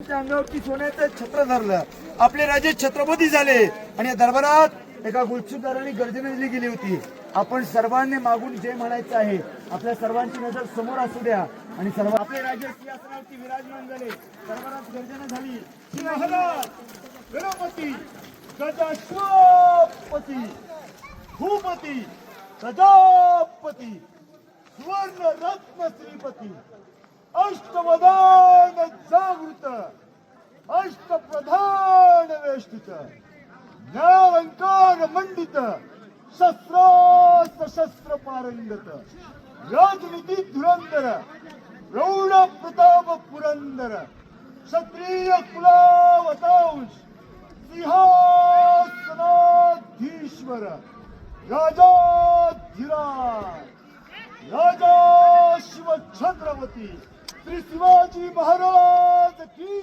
अंगावरती सोन्याचं छत्र धरलं. आपले राजे छत्रपती झाले. आणि या दरबारात एका गुलछुदाराने गर्जना दिली गेली होती. आपण सर्वांनी मागून जे म्हणायचं आहे आपल्या सर्वांची नजर समोर असू द्या. आणि सर्व आपले राजे सिंहासनावरती विराजमान झाले. दरबारात गर्जना झाली. गणपती गजाश्वपती भूपती गजापती सुवर्ण रत्न श्रीपती अष्टवदान अष्टप्रधान वेष्टित मंडित शस्त्रास्त्र शस्त्र पारंगत राजनीती धुरंदर प्रौढ प्रताप पुरंदर क्षत्रिय कुलावतांश सिंहासनाधीश्वर राजाधिराज राजा शिव छत्रपती श्री शिवाजी महाराज की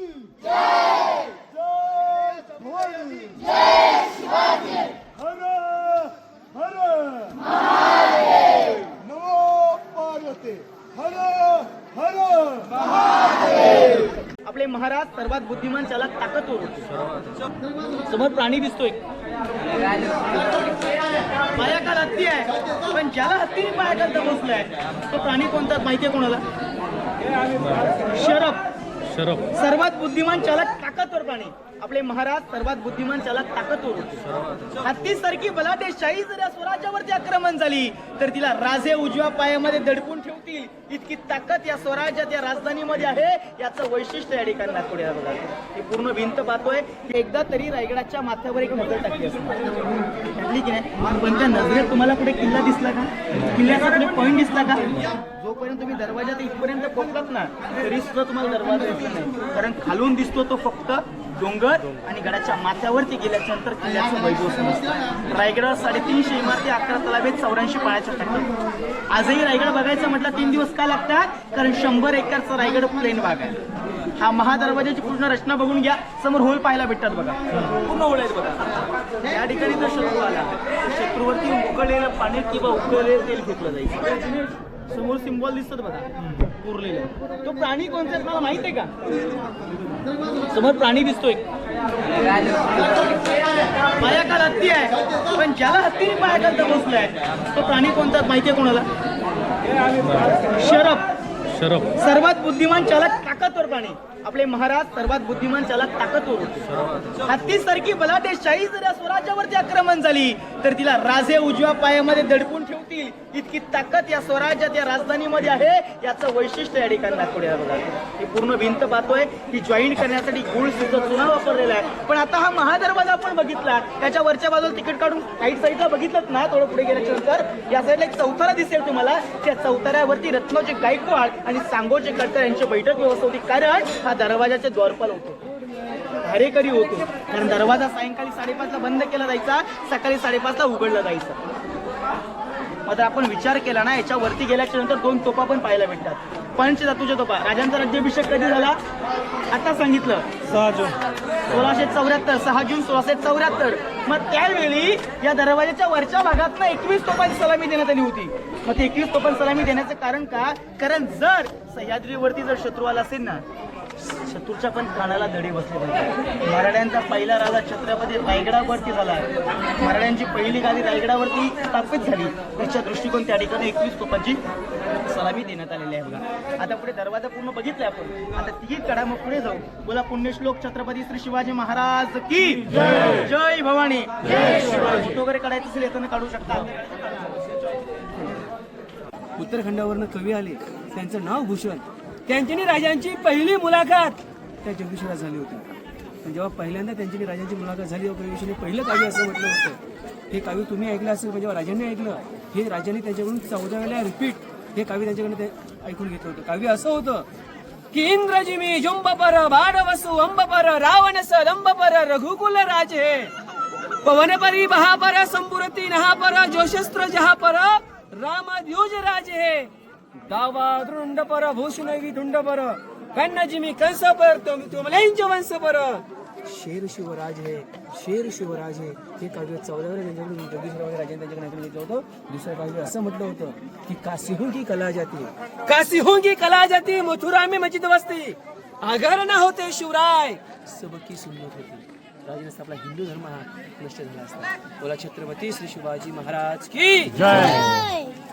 आपले महाराज सर्वात बुद्धिमान चालक ताकदवर होते समोर प्राणी दिसतोय. पायाखाल हत्ती आहे पण ज्याला हत्तीने पायाखाल बसलाय तो प्राणी कोणता माहितीये कोणाला? शरफ शरफ सर्वात बुद्धिमान चालक ताकदवर प्राणी. आपले महाराज सर्वात बुद्धिमान चालक ताकदवर होते हत्ती सारखी शाही जर या स्वराज्यावरती आक्रमण झाली तर तिला राजे उजव्या पायामध्ये दडपून ठेवतील. इतकी ताकद या स्वराज्यात या राजधानीमध्ये आहे याचं वैशिष्ट्य या ठिकाणी दाखवले बघा. ही पूर्ण भिंत पाहतोय. एकदा तरी रायगडाच्या माथ्यावर एक नजर टाकली असते. टाकली की नाही? पण त्या नजरेत तुम्हाला कुठे किल्ला दिसला का? किल्ल्याचा कुठे पॉईंट दिसला का? जोपर्यंत तुम्ही दरवाजात इथपर्यंत पोहोचलात ना तरी सुद्धा तुम्हाला दरवाजा दिसला नाही. कारण खालून दिसतो तो फक्त डोंगर आणि गडाच्या माथ्यावरती गेल्याच्यानंतर किल्ल्याचं वैभव समजतं. रायगडावर साडेतीनशे इमारती अकरा तलावे चौऱ्याऐंशी पाळाच्या टाकतात आजही रायगड बघायचं म्हटलं तीन दिवस का लागतात? कारण शंभर एकरचा रायगड प्लेन भाग आहे. हा महादरवाजाची पूर्ण रचना बघून घ्या. समोर होल पाहायला भेटतात बघा. पूर्ण होळ आहेत बघा. या ठिकाणी तो शत्रू आला. तर शत्रूवरती उकळलेलं पाणी किंवा उकळलेलं तेल फेकलं जायचं समोर सिम्बॉल दिसतात बघा. उरलेलं तो प्राणी कोणता आहे तुम्हाला माहीत आहे का? समोर प्राणी दिसतोय. पायाखाल हत्ती आहे. पण ज्याला हत्तीने पायाखाल बसलाय तो प्राणी कोणता माहिती आहे कोणाला? शरफ शरफ सर्वात बुद्धिमान चालक ताकदवर प्राणी. आपले महाराज सर्वात बुद्धिमान चालक ताकदवर होते. हत्तीसारखी बलाढ्य शाही जर या स्वराज्यावरती आक्रमण झाली तर तिला राजे उजव्या पायामध्ये दडपून ठेवतील. इतकी ताकद या स्वराज्यात या राजधानीमध्ये आहे याचं वैशिष्ट्य या ठिकाणी दाखवलेलं बघा. ही पूर्ण भिंत पाहतोय की जॉईन करण्यासाठी गुळ सुद्धा चुना वापरलेला आहे. पण आता हा महादरवाजा आपण बघितला. त्याच्या वरच्या बाजूला तिकीट काढून राईट साईडला बघितलं ना थोडं पुढे गेल्याच्यानंतर या साईडला एक चौथारा दिसेल तुम्हाला. त्या चौथाऱ्यावरती रत्नोजी गायकवाड आणि सांगोजी गडकर यांची बैठक व्यवस्था होती. कारण हा दरवाजाचे द्वारपाल होतो. भाडेकरी होतो. कारण दरवाजा सायंकाळी साडेपाचला बंद केला जायचा सकाळी साडेपाचला उघडला जायचा. मात्र आपण विचार केला ना याच्यावरती गेल्याच्यानंतर दोन तोपा पण पाहायला भेटतात. पंचधातूच्या तोपा राजांचा राज्याभिषेक कधी झाला? आता सांगितलं. सहा जून. सोळाशे चौऱ्याहत्तर सहा जून सोळाशे चौऱ्याहत्तर. मग त्यावेळी या दरवाजाच्या वरच्या भागात ना एकवीस तोफांची सलामी देण्यात आली होती. मग ते एकवीस तोफांची सलामी देण्याचं कारण का? कारण जर सह्याद्रीवरती जर शत्रू आला असेल ना शत्रूच्या पण कानाला धडे बसले पाहिजे. मराठ्यांचा पहिला राजा छत्रपती रायगडावरती झाला. मराठ्यांची पहिली गादी रायगडावरती स्थापित झाली. त्याच्या दृष्टिकोन त्या ठिकाणी एकवीस तोफांची सलामी देण्यात आलेली आहे बघा. आता पुढे दरवाजा पूर्ण बघितलाय आपण. आता ती कडा मग पुढे जाऊ. बोला पुण्यश्लोक छत्रपती श्री शिवाजी महाराज की? जय भवानी. फोटो वगैरे काढायचं असेल येताना काढू शकता. उत्तराखंडावरनं कवी आले. त्यांचं नाव भूषण. त्यांच्यानी राजांची पहिली मुलाखत. त्या जगदीश्वरात झाली होती. जेव्हा पहिल्यांदा त्यांची राजांची मुलाखत झाली तेव्हा पहिलं काव्य असं म्हटलं होतं. हे काव्य तुम्ही ऐकलं असेल म्हणजे जेव्हा राजांनी ऐकलं हे राजांनी त्यांच्याकडून चौदा वेळा रिपीट हे काव्य त्यांच्याकडे ते ऐकून घेतलं होतं. काव्य असं होतं की इंद्रजी मी जुंब पर बाण अंब पर रावण सदंब पर रघुकुल राजे. पवन परी बहापर संपुरती नहापर जोशस्त्र जहापर राम राजे राज. हे दावा दृंड पर भूषण धुंड पर कन्नजी मी कंस पर तुमलेंच वंश पर शेर शिवराज हे शेर शिवराज हे हे काव्य चौदाव्या त्यांच्याकडून जगदीशराव राजांनी त्यांच्याकडे ऐकून घेतलं होतं दुसरं काव्य असं म्हटलं होतं की काशी की कला जाती काशी की कला जाती मथुरा में मजिद वस्ती आगार न होते शिवराय सबकी सुन्नत होती राजे नसता आपला हिंदू धर्म हा नष्ट झाला असता बोला छत्रपती श्री शिवाजी महाराज की जय